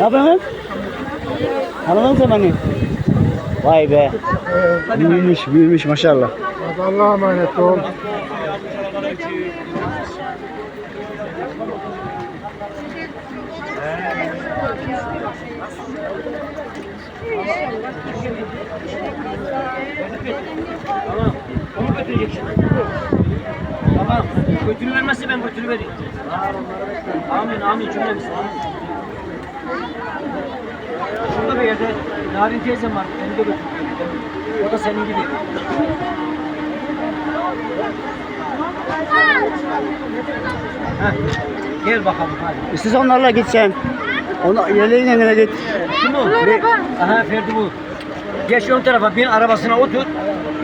Ne yapıyorsun? Tanıdın sen beni. Vay be. Büyümüş, büyümüş maşallah. Hadi Allah'a emanet ol. Onu götürecek. Tamam. Götürüvermezse ben götürüvereyim. Amin amin cümlemiz amin. Şurada bir yerde Narin teyzem var. Beni de götür. O da senin gibi. Heh. Gel bakalım hadi. Siz onlarla gideceksin. Onu yeleğin yanına git. Kim o? Aha Ferdi bu. Geç ön tarafa bin arabasına otur.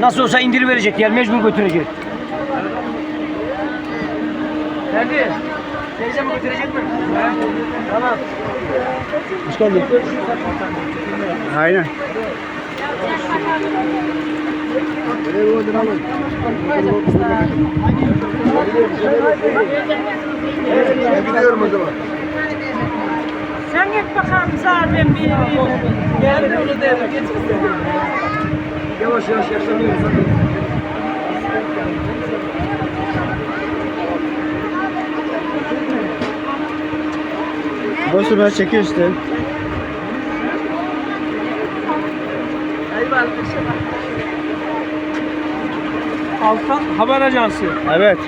Nasıl olsa indir verecek yer mecbur götürecek. Ferdi. Teyzemi götürecek mi? Tamam. Hoş geldin. Aynen. Gidiyorum o zaman. Sen git bakalım sağ ben bir Geldi onu getirsin. Yavaş yavaş yaşlanıyoruz. Bosu ben çekiyor işte. Altan Haber Ajansı. Evet.